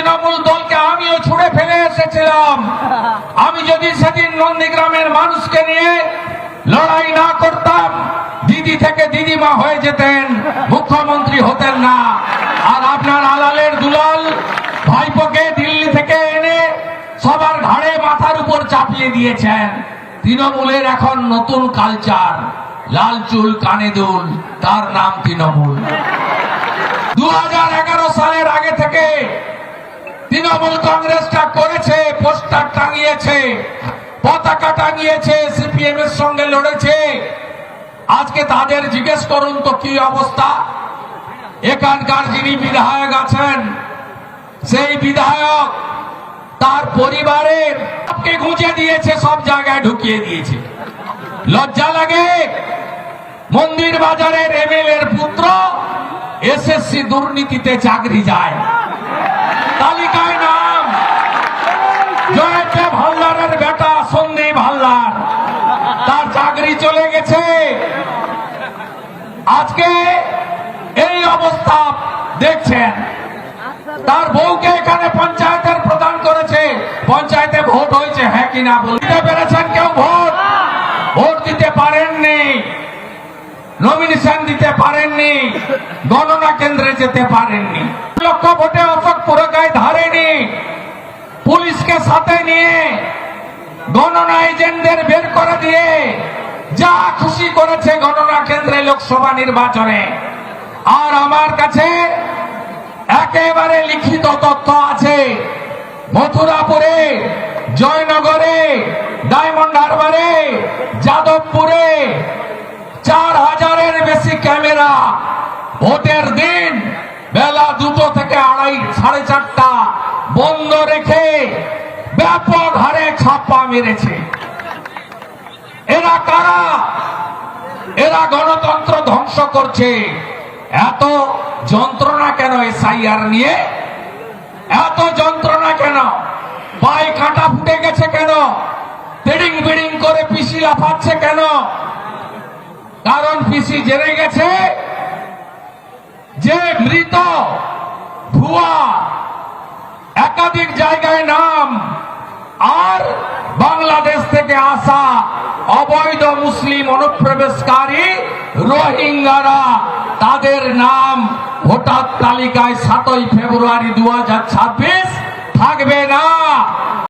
তৃণমূল দলকে আমিও ছুড়ে ফেলে এসেছিলাম। আমি যদি সেদিন নন্দীগ্রামের মানুষকে নিয়ে লড়াই না করতাম, দিদি থেকে দিদিমা হয়ে যেতেন, মুখ্যমন্ত্রী হতেন না। আর আপনার আলালের দুলাল ভাইপোকে দিল্লি থেকে এনে সবার ঘাড়ে মাথার উপর চাপিয়ে দিয়েছেন। তৃণমূলের এখন নতুন কালচার, লাল চুল, কানে দুল, তার নাম তৃণমূল। দু থেকে তৃণমূল কংগ্রেসটা করেছে, পোস্টার টাঙিয়েছে, পতাকা টাঙিয়েছে, সিপিএম এর সঙ্গে লড়েছে। আজকে তাদের জিজ্ঞেস করুন তো কি অবস্থা? এখানকার যিনি বিধায়ক আছেন, সেই বিধায়ক তার পরিবারের সবকে গুঁজে দিয়েছে, সব জায়গায় ঢুকিয়ে দিয়েছে। লজ্জা লাগে? মন্দির বাজারের এমএলএ এর পুত্র এসএসসি দুর্নীতিতে চাকরি যায় তালিকায় নাম জয়দেব হালদারের বেটা সন্দীপ হালদার তার চাকরি চলে গেছে আজকে এই অবস্থা দেখছেন। তার বউকে এখানে পঞ্চায়েতের প্রদান করেছে। পঞ্চায়েতে ভোট হয়েছে হ্যাঁ কিনা বলতে পেরেছেন কেউ ভোট? ভোট দিতে পারেননি। নমিনেশন দিতে পারেননি। গণনা কেন্দ্রে যেতে পারেননি। লক্ষ ভোটে অশোক পুরকায় ধারেনি। পুলিশকে সাথে নিয়ে গণনা এজেন্টদের বের করে দিয়ে যা খুশি করেছে গণনা কেন্দ্রে লোকসভা নির্বাচনে। আর আমার কাছে একেবারে লিখিত তথ্য আছে। মথুরাপুরে, জয়নগরে, ডায়মন্ড হারবারে, যাদবপুরে চার হাজারের বেশি ক্যামেরা। ভোটের দিন বেলা দুটো থেকে আড়াই, সাড়ে চারটা বন্ধ রেখে ব্যাপক হারে ছাপ্পা মেরেছে। কারা এরা গণতন্ত্র ধ্বংস করছে। এত যন্ত্রণা কেন এসআইআর নিয়ে? এত যন্ত্রণা কেন? পায়ে কাঁটা ফুটে গেছে কেন? বিডিং বিডিং করে পিসি লাফাচ্ছে কেন? কারণ পিসি জেনে গেছে যে মৃত ভুয়া একাধিক জায়গায় নাম আর বাংলাদেশ অবৈধ মুসলিম অনুপ্রবেশকারী রোহিঙ্গারা, তাদের নাম ভোটার তালিকায় সাতই ফেব্রুয়ারি দু হাজার ছাব্বিশ থাকবে না।